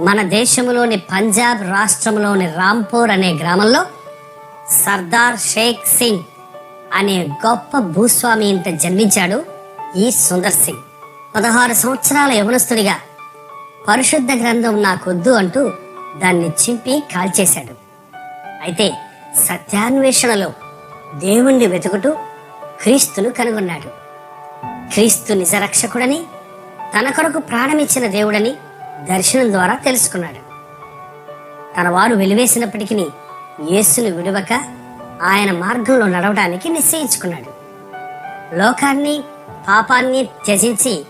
మన దేశంలోని పంజాబ్ రాష్ట్రంలోని రాంపూర్ అనే గ్రామంలో సర్దార్ షేక్ సింగ్ అనే గొప్ప భూస్వామి ఇంట జన్మించాడు ఈ సుందర్ సింగ్. పదహారు సంవత్సరాల యవనస్తుడిగా పరిశుద్ధ గ్రంథం నాకొద్దు అంటూ దాన్ని చింపి కాల్చేశాడు. అయితే సత్యాన్వేషణలో దేవుణ్ణి వెతుకుతూ క్రీస్తును కనుగొన్నాడు. క్రీస్తు నిజరక్షకుడని తన కొరకు ప్రాణమిచ్చిన దేవుడని దర్శనం ద్వారా తెలుసుకున్నాడు. తన వారు వెలివేసినప్పటికీ యేసును విడవక ఆయన మార్గంలో నడవడానికి నిశ్చయించుకున్నాడు. లోకాన్ని పాపాన్ని త్యజించి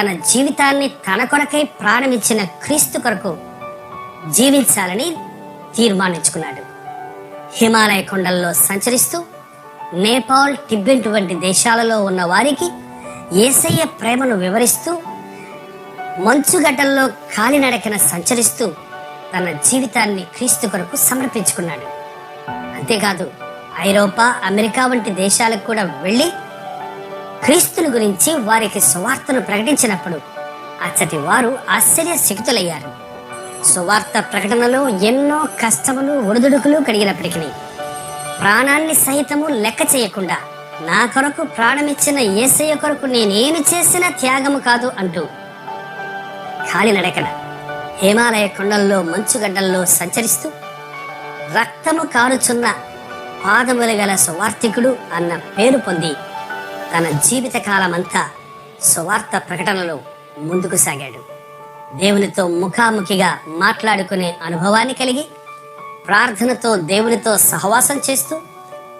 తన జీవితాన్ని తన కొరకై ప్రాణమిచ్చిన క్రీస్తు కొరకు జీవించాలని తీర్మానించుకున్నాడు. హిమాలయ కొండల్లో సంచరిస్తూ నేపాల్ టిబెట్ వంటి దేశాలలో ఉన్న వారికి ఏసయ్య ప్రేమను వివరిస్తూ మంచుగడ్డల్లో కాలినడకన సంచరిస్తూ తన జీవితాన్ని క్రీస్తు కొరకు సమర్పించుకున్నాడు. అంతేకాదు ఐరోపా అమెరికా వంటి దేశాలకు కూడా వెళ్ళి క్రీస్తుని గురించి వారికి సువార్తను ప్రకటించినప్పుడు అచ్చటి వారు ఆశ్చర్యశక్తులయ్యారు సువార్త ప్రకటనలో ఎన్నో కష్టములు ఒడిదుడుకులు కలిగినప్పటికీ ప్రాణాన్ని సైతము లెక్క చేయకుండా నా కొరకు ప్రాణమిచ్చిన ఏసయ్య కొరకు నేనేమి చేసిన త్యాగము కాదు అంటూ కాలినడకన హిమాలయ కొండల్లో మంచుగడ్డల్లో సంచరిస్తూ రక్తము కారుచున్న పాదములు గల సువార్థికుడు అన్న పేరు పొంది తన జీవిత కాలమంతా సువార్త ప్రకటనలో ముందుకు సాగాడు. దేవునితో ముఖాముఖిగా మాట్లాడుకునే అనుభవాన్ని కలిగి ప్రార్థనతో దేవునితో సహవాసం చేస్తూ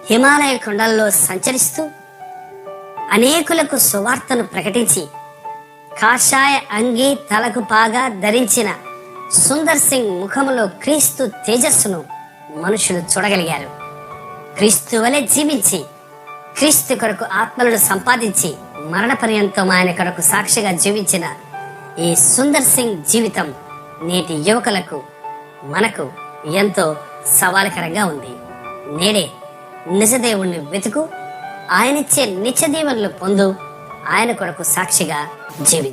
హిమాలయ కొండల్లో సంచరిస్తూ అనేకులకు సువార్తను ప్రకటించి కాషాయ అంగి తలకు పాగా ధరించిన సుందర్ సింగ్ ముఖములో క్రీస్తు తేజస్సును మనుషులు చూడగలిగారు. క్రీస్తు వలె జీవించి క్రీస్తు కొరకు ఆత్మలను సంపాదించి మరణ పర్యంతం ఆయన కొరకు సాక్షిగా జీవించిన ఈ సుందర్ సింగ్ జీవితం నేటి యువకులకు మనకు ఎంతో సవాలుకరంగా ఉంది. నేడే నిజదేవుణ్ణి వెతుకు ఆయనిచ్చే నిత్య దీవెనలు పొందు ఆయన కొరకు సాక్షిగా జీవి